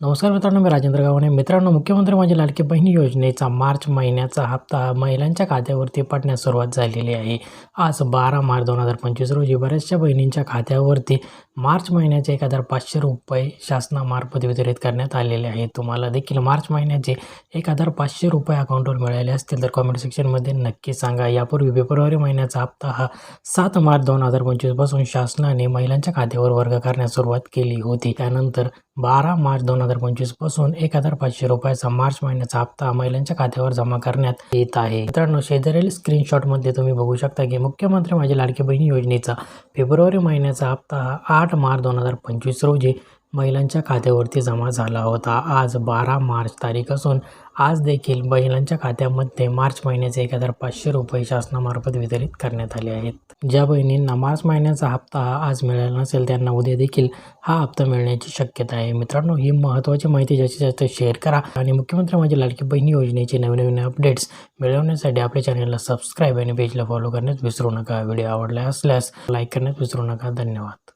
नमस्कार मित्रांनो मी राजेंद्र गावणे. मित्रांनो मुख्यमंत्री माझी लाडकी बहिणी योजनेचा मार्च महिन्याचा हप्ता महिलांच्या खात्यावरती पडण्यास सुरुवात झालेली आहे. आज बारा मार्च दोन हजार पंचवीस रोजी बऱ्याचशा बहिणींच्या खात्यावरती मार्च महिन्याचे एक हजार पाचशे रुपये शासनामार्फत वितरित करण्यात आलेले आहे. तुम्हाला देखील मार्च महिन्याचे एक हजार पाचशे रुपये अकाउंटवर मिळाले असतील तर कॉमेंट सेक्शनमध्ये नक्की सांगा. यापूर्वी फेब्रुवारी महिन्याचा हप्ता हा सात मार्च दोन हजार पंचवीसपासून शासनाने महिलांच्या खात्यावर वर्ग करण्यास सुरुवात केली होती. त्यानंतर बारा मार्च दोन हजार पंचवीसपासून एक हजार पाचशे रुपयाचा मार्च महिन्याचा हप्ता महिलांच्या खात्यावर जमा करण्यात येत आहे. मित्रांनो शेजारील स्क्रीनशॉटमध्ये तुम्ही बघू शकता की मुख्यमंत्री माझी लाडकी बहिणी योजनेचा फेब्रुवारी महिन्याचा हप्ता हा आठ मार्च दोन हजार पंचवीस रोजी महिलांच्या खात्यावरती जमा झाला होता. आज बारा मार्च तारीख असून आज देखील महिलांच्या खात्यामध्ये मार्च महिन्याचे एक हजार पाचशे रुपये शासनामार्फत वितरित करण्यात आले आहेत. ज्या बहिणींना मार्च महिन्याचा हप्ता आज मिळाला नसेल त्यांना उद्या देखील हा हप्ता मिळण्याची शक्यता आहे. मित्रांनो ही महत्त्वाची माहिती जास्तीत जास्त शेअर करा आणि मुख्यमंत्री माझी लाडकी बहिणी योजनेचे नवीन नवीन अपडेट्स मिळवण्यासाठी आपल्या चॅनलला सबस्क्राईब आणि पेजला फॉलो करण्यास विसरू नका. व्हिडिओ आवडला असल्यास लाईक करण्यास विसरू नका. धन्यवाद.